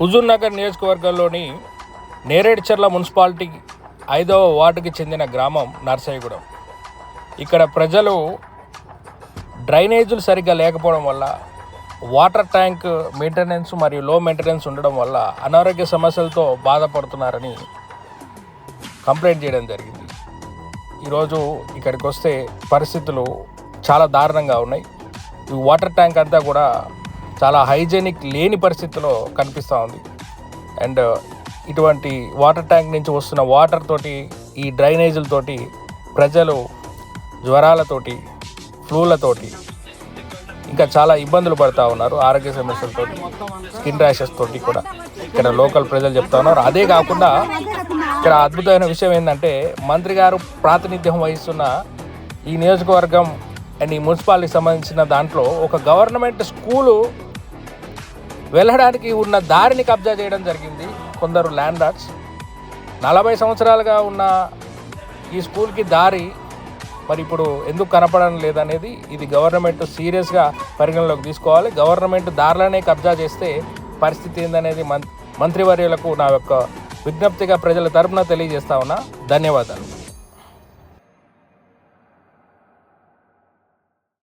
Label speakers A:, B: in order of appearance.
A: హుజూర్నగర్ నియోజకవర్గంలోని నేరేడ్చర్ల మున్సిపాలిటీ ఐదవ వార్డుకి చెందిన గ్రామం నర్సయ్యగూడెం. ఇక్కడ ప్రజలు డ్రైనేజీలు సరిగ్గా లేకపోవడం వల్ల వాటర్ ట్యాంక్ మెయింటెనెన్స్ మరియు లో మెయింటెనెన్స్ ఉండడం వల్ల అనారోగ్య సమస్యలతో బాధపడుతున్నారని కంప్లైంట్ చేయడం జరిగింది. ఈరోజు ఇక్కడికి వస్తే పరిస్థితులు చాలా దారుణంగా ఉన్నాయి. ఈ వాటర్ ట్యాంక్ అంతా కూడా చాలా హైజెనిక్ లేని పరిస్థితిలో కనిపిస్తూ ఉంది. అండ్ ఇటువంటి వాటర్ ట్యాంక్ నుంచి వస్తున్న వాటర్ తోటి ఈ డ్రైనేజీలతోటి ప్రజలు జ్వరాలతోటి ఫ్లూలతోటి ఇంకా చాలా ఇబ్బందులు పడుతూ ఉన్నారు. ఆరోగ్య సమస్యలతో స్కిన్ ర్యాషెస్ తోటి కూడా. ఇక్కడ లోకల్ ప్రజలు చెప్తా ఉన్నారు. అదే కాకుండా ఇక్కడ అద్భుతమైన విషయం ఏంటంటే మంత్రి గారు ప్రాతినిధ్యం వహిస్తున్న ఈ నియోజకవర్గం అండ్ ఈ మున్సిపాలిటీకి సంబంధించిన దాంట్లో ఒక గవర్నమెంట్ స్కూలు వెళ్ళడానికి ఉన్న దారిని కబ్జా చేయడం జరిగింది కొందరు ల్యాండ్ లార్డ్స్ నలభై సంవత్సరాలుగా ఉన్న ఈ స్కూల్కి దారి మరి ఇప్పుడు ఎందుకు కనపడడం లేదనేది ఇది గవర్నమెంట్ సీరియస్గా పరిగణలోకి తీసుకోవాలి. గవర్నమెంట్ దారిలోనే కబ్జా చేస్తే పరిస్థితి ఏందనేది మం మంత్రివర్యులకు నా యొక్క విజ్ఞప్తిగా ప్రజల తరపున తెలియజేస్తా ఉన్నా. ధన్యవాదాలు.